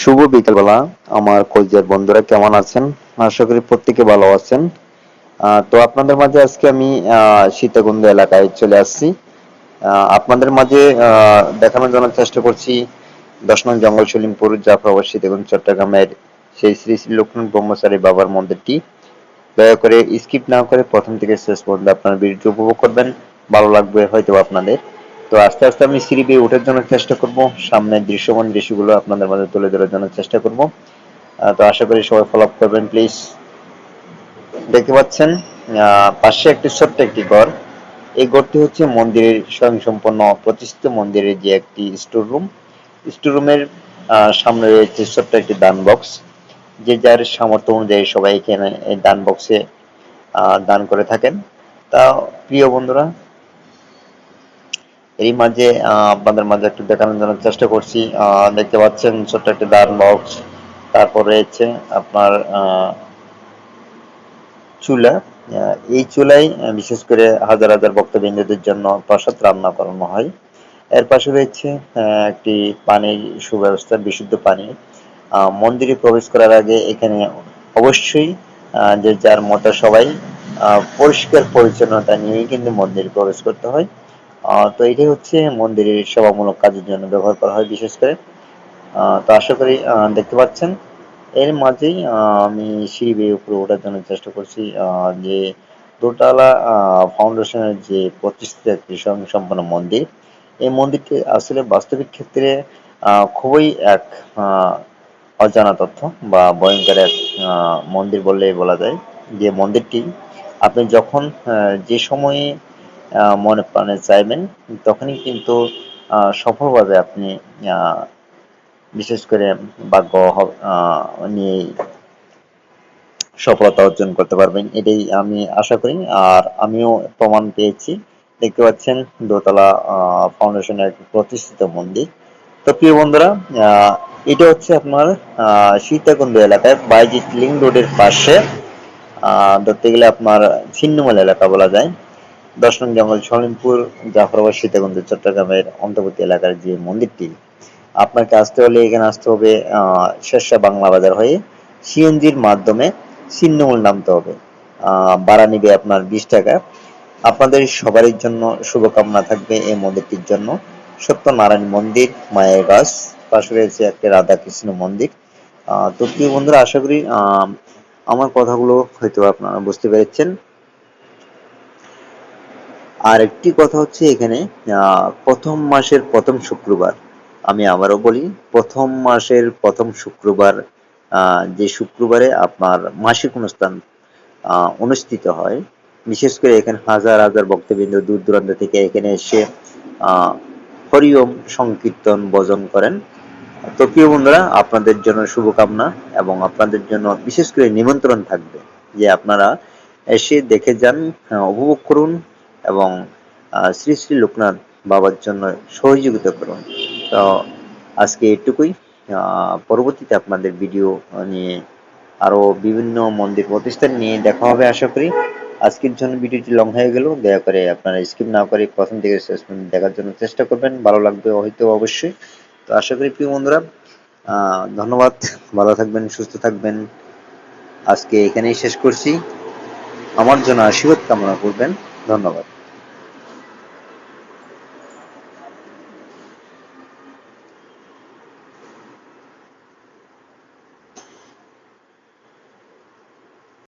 শুভ বিকেলবেলা। আমার কলজের বন্ধুরা কেমন আছেন? আশা করি প্রত্যেকে ভালো আছেন। তো আপনাদের মাঝে আজকে আমি সীতাকুণ্ড এলাকায় চলে আসছি। আপনাদের মাঝে দেখানোর জন্য চেষ্টা করছি দশ নং জঙ্গল সলিমপুর জাফরাবাদ সীতাকুণ্ড, চট্টগ্রামের সেই শ্রী শ্রী লক্ষ্মণ ব্রহ্মচারী বাবার মন্দিরটি। দয়া করে স্কিপ না করে প্রথম থেকে শেষ পর্যন্ত আপনার ভিডিওটি উপভোগ করবেন। ভালো লাগবে হয়তো আপনাদের। তো আস্তে আস্তে আমি সিঁড়ি বেয়ে ওঠার জন্য চেষ্টা করব। সামনের দৃশ্যমান দৃশ্যগুলো আপনাদের মাঝে তুলে ধরার জন্য চেষ্টা করব। তো আশা করি সবাই ফলো আপ করবেন প্লিজ দেখতে পাচ্ছেন পাশে একটি ছোট্ট একটি ঘর। এই ঘরটি হচ্ছে মন্দিরের স্বয়ংসম্পন্ন প্রতিষ্ঠিত মন্দিরের যে একটি স্টোর রুম স্টোর রুমের সামনে রয়েছে ছোট্ট একটি দান বক্স যে যার সামর্থ্য অনুযায়ী সবাই এখানে দান বক্সে দান করে থাকেন। তা প্রিয় বন্ধুরা এরই মাঝে আপনাদের মাঝে একটু দেখানোর জন্য চেষ্টা করছি। দেখতে পাচ্ছেন ছোট্ট একটা দান বক্স তারপর রয়েছে আপনার চুলা। এই চুলাই বিশেষ করে হাজার হাজার ভক্তবৃন্দদের জন্য প্রসাদ রান্না করানো হয়। এর পাশে রয়েছে একটি পানির সুব্যবস্থা, বিশুদ্ধ পানি। মন্দিরে প্রবেশ করার আগে এখানে অবশ্যই যে যার মতো সবাই পরিষ্কার পরিচ্ছন্নতা নিয়েই কিন্তু মন্দিরে প্রবেশ করতে হয়। তো এটাই হচ্ছে মন্দিরের সেবামূলক কাজের জন্য ব্যবহার করা হয় বিশেষ করে। তো আশা করি দেখতে পাচ্ছেন। এর মাঝেই আমি সিঁড়ি বেয়ে উপরে ওঠার জন্য চেষ্টা করছি যে দোতলা ফাউন্ডেশনের যে প্রতিষ্ঠিত একটি স্বয়ংসম্পন্ন মন্দির। এই মন্দিরটি আসলে বাস্তবিক ক্ষেত্রে খুবই এক অজানা তথ্য বা ভয়ঙ্কর এক মন্দির বললেই বলা যায়। যে মন্দিরটি আপনি যখন যে সময়ে মনে প্রাণে চাইবেন। তখনই কিন্তু সফলভাবে আপনি বিশেষ করে ভাগ্য নিয়ে সফলতা অর্জন করতে পারবেন। এটাই আমি আশা করি। আর আমিও প্রমাণ পেয়েছি। দেখতে পাচ্ছেন, দোতলা ফাউন্ডেশনের প্রতিষ্ঠিত মন্দির। তো প্রিয় বন্ধুরা এটা হচ্ছে আপনার সীতাকুণ্ড এলাকায় বাইজিৎ লিং রোডের পাশে ধরতে গেলে আপনার ছিন্নমূল এলাকা বলা যায়। দশ নং জঙ্গল সলিমপুর জাফরাবাদ সীতাকুণ্ড চট্টগ্রামের অন্তর্বর্তী এলাকার যে মন্দিরটি আপনাকে আসতে হলে এখানে আসতে হবে আহ, শেরশা বাংলা বাজার হয়ে সিএনজির মাধ্যমে ছিন্নমূল নামতে হবে। ভাড়া নিবে আপনার বিশ টাকা। আপনাদের সবারই জন্য শুভকামনা থাকবে এই মন্দিরটির জন্য। সত্যনারায়ণ মন্দির মায়ের গাছ পাশে রয়েছে একটা রাধা কৃষ্ণ মন্দির তো প্রিয় বন্ধুরা আশা করি আমার কথাগুলো হয়তো আপনারা বুঝতে পেরেছেন। আর একটি কথা হচ্ছে এখানে প্রথম মাসের প্রথম শুক্রবার। আমি আবারও বলি, প্রথম মাসের প্রথম শুক্রবার যে শুক্রবারে আপনার মাসিক অনুষ্ঠান অনুষ্ঠিত হয়, বিশেষ করে এখানে হাজার হাজার ভক্তবৃন্দ দূর দূরান্ত থেকে এখানে এসে হরিওম সংকীর্তন বজন করেন। তো প্রিয় বন্ধুরা, আপনাদের জন্য শুভকামনা এবং আপনাদের জন্য বিশেষ করে নিমন্ত্রণ থাকবে যে আপনারা এসে দেখে যান উপভোগ করুন এবং শ্রী শ্রী লোকনাথ বাবার জন্য সহযোগিতা করুন। তো, আজকে এটুকুই। পরবর্তীতে আপনাদের ভিডিও নিয়ে আরও বিভিন্ন মন্দির প্রতিষ্ঠান নিয়ে দেখা হবে আশা করি। আজকের জন্য ভিডিওটি লং হয়ে গেল। দয়া করে আপনারা স্কিপ না করে প্রথম থেকে শেষ পর্যন্ত দেখার জন্য চেষ্টা করবেন। ভালো লাগবে হয়তো অবশ্যই। তো আশা করি প্রিয় বন্ধুরা ধন্যবাদ। ভালো থাকবেন, সুস্থ থাকবেন। আজকে এখানেই শেষ করছি। আমার জন্য আশীর্বাদ কামনা করবেন। ধন্যবাদ।